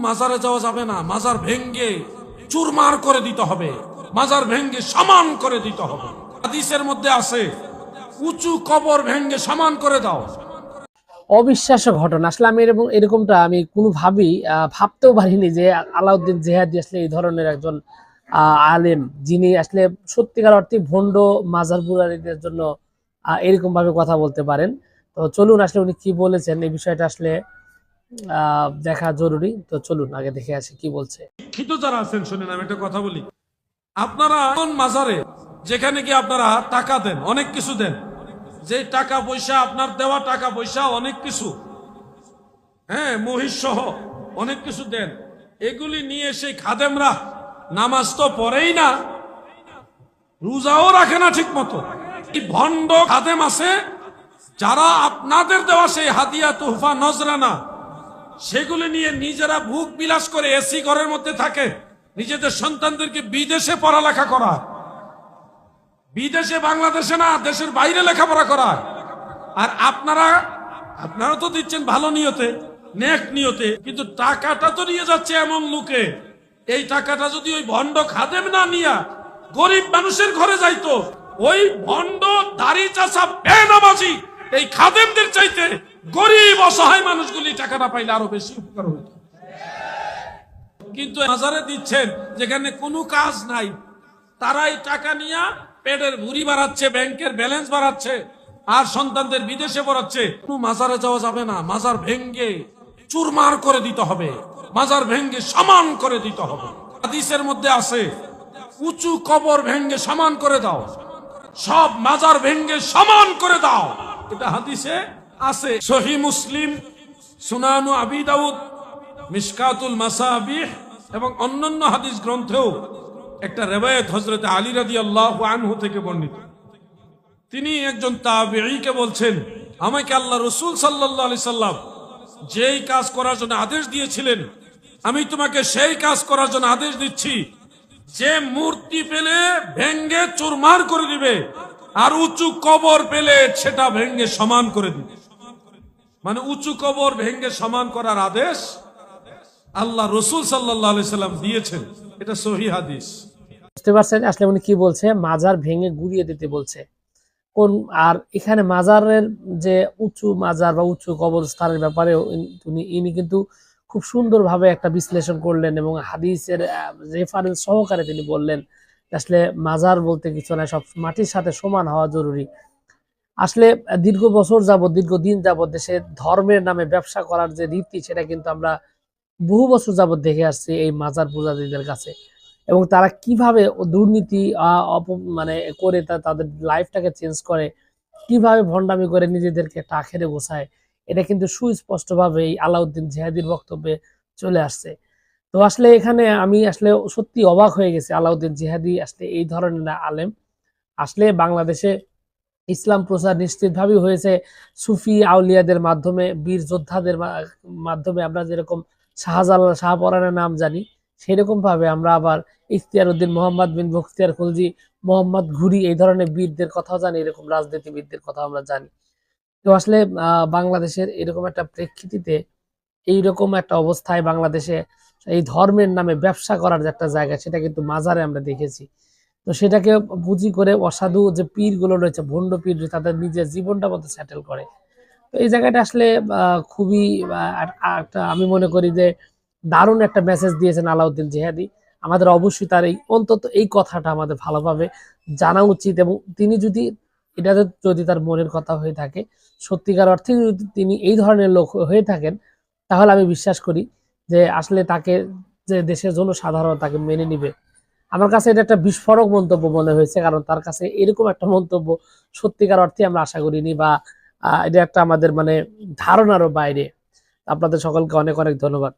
মাজারে যাওয়া যাবে না। মাজার ভেঙ্গে চুরমার করে দিতে হবে। মাজার ভেঙ্গে সমান করে দিতে হবে। হাদিসের মধ্যে আছে উঁচু কবর ভেঙ্গে সমান করে দাও। অবিশ্বাস্য ঘটনা। আসলে আমি এরকম এরকমটা আমি কোনোভাবেই ভাবতেও পারিনি যে আলাউদ্দিন জেহাদি আসলে এই ধরনের একজন আলেম যিনি আসলে সত্যিকার অর্থে ভণ্ড মাজার পুরারীদের জন্য আহ, এরকম ভাবে কথা বলতে পারেন। তো চলুন আসলে উনি কি বলেছেন এই বিষয়টা আসলে দেখা জরুরি। তো চলুন, আগে দেখে আসি কি বলছে। শিক্ষিত যারা আছেন, শুনেন, আমি একটা কথা বলি। আপনারা এমন মাজারে, যেখানে কি আপনারা টাকা দেন, অনেক কিছু দেন, যে টাকা পয়সা, আপনার দেওয়া টাকা পয়সা, অনেক কিছু হ্যাঁ মহিষ সহ অনেক কিছু দেন, এগুলি নিয়ে সেই খাদেমরা নামাজ তো পড়েই না, রোজাও রাখে না ঠিক মতো ভণ্ড খাদেম আছে, যারা আপনাদের দেওয়া সেই হাতিয়া, তোহফা, নজরানা সেগুলি নিয়ে নিজেরা ভুক বিলাস করে এসি ঘরের মধ্যে থাকে। নিজেদের সন্তানদেরকে বিদেশে পড়ালেখা করা বিদেশে বাংলাদেশে না, দেশের বাইরে লেখাপড়া করা আর আপনারা আপনারা তো দিচ্ছেন ভালো নিয়তে, নেক নিয়তে, কিন্তু টাকাটা তো নিয়ে যাচ্ছে এমন লোকে। এই টাকাটা যদি ওই ভণ্ড খাদেম না নিয়া গরিব মানুষের ঘরে যাইতো, ওই ভণ্ড দাড়ি চাষা বেনামাজি, এই খাদেমদের চাইতে গরিব, অসহায় মানুষগুলি টাকাটা পাইলে আরও বেশি উপকার হইতো কিন্তু মাজারে দিচ্ছেন, যেখানে কোনো কাজ নাই। তারাই টাকা নিয়ে পেটের ভুড়ি বাড়াচ্ছে, ব্যাংকের ব্যালেন্স বাড়াচ্ছে, আর সন্তানদের বিদেশে পড়াচ্ছে। কোনো মাজারে যাওয়া যাবে না, মাজার ভেঙ্গে চুরমার করে দিতে হবে। মাজার ভেঙ্গে সমান করে দিতে হবে। হাদিসের মধ্যে আছে, উঁচু কবর ভেঙ্গে সমান করে দাও। সব মাজার ভেঙ্গে সমান করে দাও। এটা হাদিসে আছে সহি মুসলিম, সুনানু আবি দাউদ মিসকাতুল মাসাবিহ এবং অন্যান্য হাদিস গ্রন্থেও একটা রেবায়ত হজরত আলী রাদি আল্লাহ আনহু থেকে বর্ণিত। তিনি একজন তাবিঈকে বলছেন, আমাকে আল্লাহ রসুল সাল্লাহ আলি সাল্লাম যেই কাজ করার জন্য আদেশ দিয়েছিলেন, আমি তোমাকে সেই কাজ করার জন্য আদেশ দিচ্ছি। যে মূর্তি পেলে ভেঙ্গে চুরমার করে দিবে, আর উঁচু কবর পেলে সেটা ভেঙ্গে সমান করে দিবে। মানে উঁচু কবর ভেঙ্গে সমান করার আদেশ আল্লাহ রসুল সাল্লাম দিয়েছেন। এটা সহি হাদিস। বুঝতে পারছেন? আসলে উনি কি বলছে? মাজার ভেঙে গুড়িয়ে দিতে বলছে। কোন আর এখানে মাজারের যে উঁচু মাজার বা উঁচু কবরস্থানের ব্যাপারে উনি ইনি কিন্তু খুব সুন্দরভাবে একটা বিশ্লেষণ করলেন এবং হাদিসের রেফারেন্স সহকারে তিনি বললেন আসলে মাজার বলতে কিছু না, সব মাটির সাথে সমান হওয়া জরুরি। আসলে দীর্ঘ বছর যাবৎ, দীর্ঘ দিন যাবৎ দেশে ধর্মের নামে ব্যবসা করার যে রীতি, সেটা কিন্তু আমরা বহু বছর যাবৎ দেখে আসছি এই মাজার পূজারীদের কাছে। এবং তারা কীভাবে দুর্নীতি অপ- মানে করে তাদের লাইফটাকে চেঞ্জ করে, কীভাবে ভণ্ডামি করে নিজেদেরকে আখেরে গোছায়, এটা কিন্তু সুস্পষ্টভাবে এই আলাউদ্দিন জেহাদির বক্তব্যে চলে আসছে। তো আসলে এখানে আমি আসলে সত্যি অবাক হয়ে গেছি, আলাউদ্দিন জিহাদি আসলে এই ধরনের আলেম। আসলে বাংলাদেশে ইসলাম প্রচার নিশ্চিতভাবেই হয়েছে। সুফি আউলিয়াদের মাধ্যমে, বীর যোদ্ধাদের মাধ্যমে আমরা যেরকম শাহজালাল শাহপরানের নাম জানি সেরকম ভাবে আমরা আবার ইখতিয়ার উদ্দিন মোহাম্মদ বিন বখতিয়ার খলজি, মোহাম্মদ ঘুরি এই ধরনের বীরদের কথাও জানি, এরকম রাজনীতিবিদদের কথা আমরা জানি। তো আসলে বাংলাদেশের এরকম একটা প্রেক্ষিতে এইরকম একটা অবস্থায় বাংলাদেশে এই ধর্মের নামে ব্যবসা করার যে একটা জায়গা, সেটা কিন্তু মাজারে আমরা দেখেছি। তো সেটাকে পুঁজি করে অসাধু যে পীরগুলো রয়েছে, ভণ্ড পীর তাদের নিজের জীবনটা মতো সেটেল করে। তো এই জায়গাটা আসলে খুবই একটা আমি মনে করি যে দারুণ একটা মেসেজ দিয়েছেন আলাউদ্দিন জিহাদি। আমাদের অবশ্যই তার এই, অন্তত এই কথাটা আমাদের ভালোভাবে জানা উচিত এবং তিনি যদি, এটা যদি তার মনের কথা হয়ে থাকে, সত্যিকার অর্থে যদি তিনি এই ধরনের লোক হয়ে থাকেন, তাহলে আমি বিশ্বাস করি যে আসলে তাকে যে দেশের জন্য সাধারণ তাকে মেনে নিবে। আমার কাছে এটা একটা বিস্ফোরক মন্তব্য মনে হয়েছে, কারণ তার কাছে এরকম একটা মন্তব্য সত্যিকার অর্থে আমরা আশা করিনি বা এটা একটা আমাদের মানে ধারণারও বাইরে। আপনাদের সকলকে অনেক অনেক ধন্যবাদ।